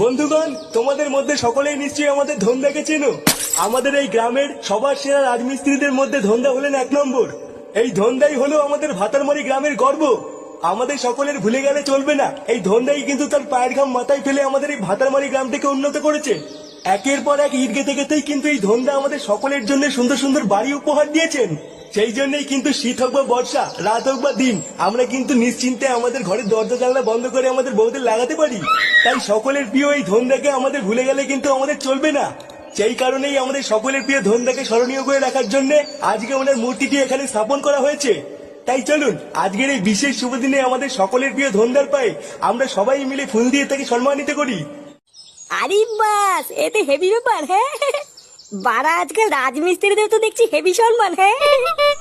বন্ধুগণ, তোমাদের মধ্যে সকলেই নিশ্চয়ই আমাদের ধন্দাকে চেনো। আমাদের এই গ্রামের সবার সেরা রাজমিস্ত্রিদের মধ্যে ধন্দা হলেন এক নম্বর। এই ধন্দাই হলো আমাদের ভাতারমারি গ্রামের গর্ব। আমাদের সকলের ভুলে গেলে চলবে না। এই ধন্দাই কিন্তু তার পায়ের ঘাম মাথায় ফেলে আমাদের এই ভাতারমারি গ্রামটিকে উন্নত করেছে। একের পর এক ইট গেতে গেতেই কিন্তু এই ধন্দা আমাদের সকলের জন্য সুন্দর সুন্দর বাড়ি উপহার দিয়েছেন। সেই জন্যই কিন্তু শীত হোক বা বর্ষা, রাত হোক বা দিন, আমরা কিন্তু নিশ্চিন্তে আমাদের ঘরের দরজা জানলা বন্ধ করে আমাদের বউদের লাগাতে পারি। তাই সকলের প্রিয় এই ধন্দাকে আমাদের ভুলে গেলে কিন্তু আমাদের চলবে না। সেই কারণেই আমাদের সকলের প্রিয় ধন্দাকে স্মরণীয় করে রাখার জন্য আজকে ওনার মূর্তিটি এখানে স্থাপন করা হয়েছে। তাই চলুন, আজকের এই বিশেষ শুভ দিনে আমাদের সকলের প্রিয় ধন্দার পায়ে আমরা সবাই মিলে ফুল দিয়ে তাকে সম্মানিত করি। আরে বাস এতে হেভি ব্যাপার হ্যাঁ। বারা আজকাল রাজমিস্ত্রিদের তো দেখছি হেভি সম্মান হ্যাঁ?